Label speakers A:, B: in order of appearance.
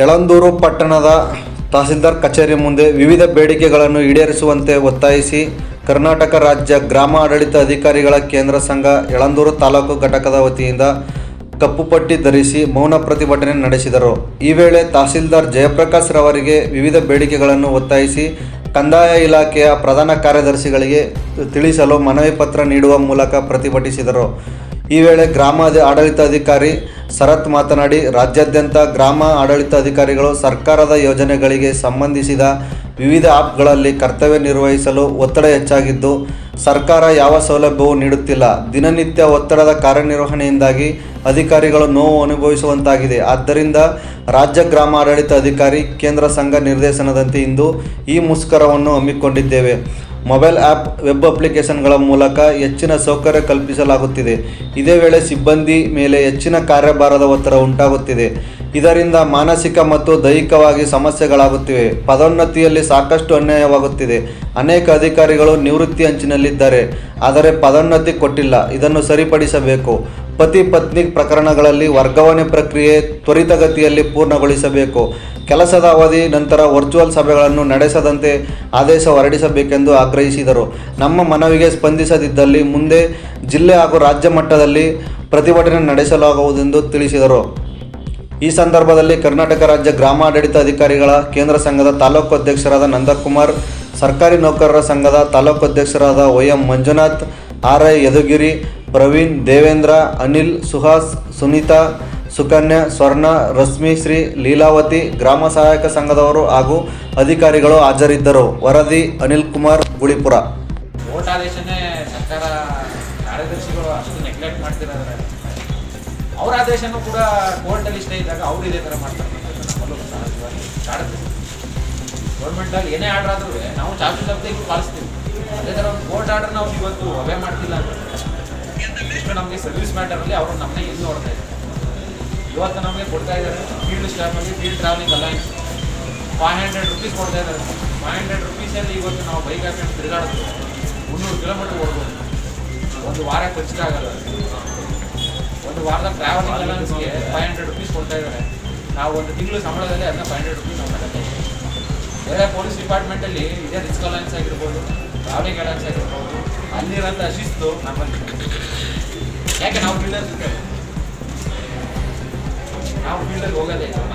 A: ಯಳಂದೂರು ಪಟ್ಟಣದ ತಹಸೀಲ್ದಾರ್ ಕಚೇರಿ ಮುಂದೆ ವಿವಿಧ ಬೇಡಿಕೆಗಳನ್ನು ಈಡೇರಿಸುವಂತೆ ಒತ್ತಾಯಿಸಿ ಕರ್ನಾಟಕ ರಾಜ್ಯ ಗ್ರಾಮ ಆಡಳಿತ ಅಧಿಕಾರಿಗಳ ಕೇಂದ್ರ ಸಂಘ ಯಳಂದೂರು ತಾಲೂಕು ಘಟಕದ ವತಿಯಿಂದ ಕಪ್ಪು ಪಟ್ಟಿ ಧರಿಸಿ ಮೌನ ಪ್ರತಿಭಟನೆ ನಡೆಸಿದರು. ಈ ವೇಳೆ ತಹಸೀಲ್ದಾರ್ ಜಯಪ್ರಕಾಶ್ ರವರಿಗೆ ವಿವಿಧ ಬೇಡಿಕೆಗಳನ್ನು ಒತ್ತಾಯಿಸಿ ಕಂದಾಯ ಇಲಾಖೆಯ ಪ್ರಧಾನ ಕಾರ್ಯದರ್ಶಿಗಳಿಗೆ ತಿಳಿಸಲು ಮನವಿ ಪತ್ರ ನೀಡುವ ಮೂಲಕ ಪ್ರತಿಭಟಿಸಿದರು. ಈ ವೇಳೆ ಗ್ರಾಮ ಆಡಳಿತಾಧಿಕಾರಿ ಶರತ್ ಮಾತನಾಡಿ, ರಾಜ್ಯಾದ್ಯಂತ ಗ್ರಾಮ ಆಡಳಿತ ಅಧಿಕಾರಿಗಳು ಸರ್ಕಾರದ ಯೋಜನೆಗಳಿಗೆ ಸಂಬಂಧಿಸಿದ ವಿವಿಧ ಆ್ಯಪ್ಗಳಲ್ಲಿ ಕರ್ತವ್ಯ ನಿರ್ವಹಿಸಲು ಒತ್ತಡ ಹೆಚ್ಚಾಗಿದ್ದು, ಸರ್ಕಾರ ಯಾವ ಸೌಲಭ್ಯವೂ ನೀಡುತ್ತಿಲ್ಲ. ದಿನನಿತ್ಯ ಒತ್ತಡದ ಕಾರ್ಯನಿರ್ವಹಣೆಯಿಂದಾಗಿ ಅಧಿಕಾರಿಗಳು ನೋವು ಅನುಭವಿಸುವಂತಾಗಿದೆ. ಆದ್ದರಿಂದ ರಾಜ್ಯ ಗ್ರಾಮ ಆಡಳಿತ ಅಧಿಕಾರಿ ಕೇಂದ್ರ ಸಂಘ ನಿರ್ದೇಶನದಂತೆ ಇಂದು ಈ ಮುಷ್ಕರವನ್ನು ಹಮ್ಮಿಕೊಂಡಿದ್ದೇವೆ. ಮೊಬೈಲ್ ಆ್ಯಪ್ ವೆಬ್ ಅಪ್ಲಿಕೇಶನ್ಗಳ ಮೂಲಕ ಹೆಚ್ಚಿನ ಸೌಕರ್ಯ ಕಲ್ಪಿಸಲಾಗುತ್ತಿದೆ. ಇದೇ ವೇಳೆ ಸಿಬ್ಬಂದಿ ಮೇಲೆ ಹೆಚ್ಚಿನ ಕಾರ್ಯಭಾರದ ಒತ್ತಡ ಉಂಟಾಗುತ್ತಿದೆ. ಇದರಿಂದ ಮಾನಸಿಕ ಮತ್ತು ದೈಹಿಕವಾಗಿ ಸಮಸ್ಯೆಗಳಾಗುತ್ತಿವೆ. ಪದೋನ್ನತಿಯಲ್ಲಿ ಸಾಕಷ್ಟು ಅನ್ಯಾಯವಾಗುತ್ತಿದೆ. ಅನೇಕ ಅಧಿಕಾರಿಗಳು ನಿವೃತ್ತಿ ಅಂಚಿನಲ್ಲಿದ್ದಾರೆ. ಆದರೆ ಪದೋನ್ನತಿ ಕೊಟ್ಟಿಲ್ಲ. ಇದನ್ನು ಸರಿಪಡಿಸಬೇಕು. ಪತಿ ಪತ್ನಿ ಪ್ರಕರಣಗಳಲ್ಲಿ ವರ್ಗಾವಣೆ ಪ್ರಕ್ರಿಯೆ ತ್ವರಿತಗತಿಯಲ್ಲಿ ಪೂರ್ಣಗೊಳಿಸಬೇಕು. ಕೆಲಸದ ಅವಧಿ ನಂತರ ವರ್ಚುವಲ್ ಸಭೆಗಳನ್ನು ನಡೆಸದಂತೆ ಆದೇಶ ಹೊರಡಿಸಬೇಕೆಂದು ಆಗ್ರಹಿಸಿದರು. ನಮ್ಮ ಮನವಿಗೆ ಸ್ಪಂದಿಸದಿದ್ದಲ್ಲಿ ಮುಂದೆ ಜಿಲ್ಲೆ ಹಾಗೂ ರಾಜ್ಯ ಮಟ್ಟದಲ್ಲಿ ಪ್ರತಿಭಟನೆ ನಡೆಸಲಾಗುವುದೆಂದು ತಿಳಿಸಿದರು. ಈ ಸಂದರ್ಭದಲ್ಲಿ ಕರ್ನಾಟಕ ರಾಜ್ಯ ಗ್ರಾಮಾಡಳಿತ ಅಧಿಕಾರಿಗಳ ಕೇಂದ್ರ ಸಂಘದ ತಾಲೂಕು ಅಧ್ಯಕ್ಷರಾದ ನಂದಕುಮಾರ್, ಸರ್ಕಾರಿ ನೌಕರರ ಸಂಘದ ತಾಲೂಕು ಅಧ್ಯಕ್ಷರಾದ Y M Manjunath R I Yadugiri, Praveen Devendra, Anil, Suhas, Sunitha Sukanya, Swarna, Rashmi, Shri Leelavathi ಗ್ರಾಮ ಸಹಾಯಕ ಸಂಘದವರು ಹಾಗೂ ಅಧಿಕಾರಿಗಳು ಹಾಜರಿದ್ದರು. ವರದಿ ಅನಿಲ್ ಕುಮಾರ್, ಗುಳಿಪುರ.
B: ವೋಟ್ ಆದೇಶನೇ ಸರ್ಕಾರ ಕಾರ್ಯದರ್ಶಿಗಳು ಅಷ್ಟು ನೆಗ್ಲೆಕ್ಟ್ ಅವ್ರ ಆದೇಶನೂ ಕೂಡ ಕೋರ್ಟಲ್ಲಿ ಸ್ಟೇ ಇದ್ದಾಗ ಅವ್ರು ಇದೇ ಥರ ಮಾಡ್ತಾರೆ. ಗೌರ್ಮೆಂಟಲ್ಲಿ ಏನೇ ಆರ್ಡರ್ ಆದ್ರೂ ನಾವು ಚಾರ್ಜ್ ತಪ್ಪದೆ ಪಾಲಿಸ್ತೀವಿ. ಅದೇ ಥರ ಒಂದು ಕೋರ್ಟ್ ಆರ್ಡರ್ ನಾವು ಇವತ್ತು ಅವೇ ಮಾಡ್ತಿಲ್ಲ ಅಂತ ಇಷ್ಟು ನಮಗೆ ಸರ್ವಿಸ್ ಮ್ಯಾಟರಲ್ಲಿ ಅವರು ನಮ್ಮನ್ನ ಎಲ್ಲಿ ನೋಡ್ತಾ ಇದ್ದಾರೆ? ಇವತ್ತು ನಮಗೆ ಕೊಡ್ತಾ ಇದ್ದಾರೆ. Field ಸ್ಟಾಫಲ್ಲಿ field travelling allowance five hundred rupees ಕೊಡ್ತಾ ಇದ್ದಾರೆ. ಫೈವ್ ಹಂಡ್ರೆಡ್ ರುಪೀಸಲ್ಲಿ ಇವತ್ತು ನಾವು ಬೈಕ್ ಹಾಕೊಂಡು ತಿರುಗಾಡೋದು ಮುನ್ನೂರು ಕಿಲೋಮೀಟ್ರ್ ಓಡ್ಬೋದು ಒಂದು ವಾರ ಖರ್ಚಾಗಲ್ಲ ಒಂದು ವಾರದ ಟ್ರಾವೆಲಿಂಗ್ ಅಲೈನ್ಸ್ಗೆ ಫೈವ್ ಹಂಡ್ರೆಡ್ ರುಪೀಸ್ ಕೊಡ್ತಾ ಇದ್ದಾರೆ. ನಾವು ಒಂದು ತಿಂಗಳು ಸಂಬಳದಲ್ಲಿ ಅದನ್ನ ಫೈವ್ ಹಂಡ್ರೆಡ್ ರುಪೀಸ್ ನಾವು ಬೇರೆ ಪೊಲೀಸ್ ಡಿಪಾರ್ಟ್ಮೆಂಟಲ್ಲಿ ಇದೇ ರಿಸ್ಕ್ ಅಲೈನ್ಸ್ ಆಗಿರ್ಬೋದು ಟ್ರಾವೆಲಿಂಗ್ ಅಲೈನ್ಸ್ ಆಗಿರ್ಬೋದು ಅಲ್ಲಿರೋಂಥ ಶಿಸ್ತು ನಮ್ಮಲ್ಲಿ. ಯಾಕೆ ನಾವು ಫೀಲ್ಡಲ್ಲಿ 一个点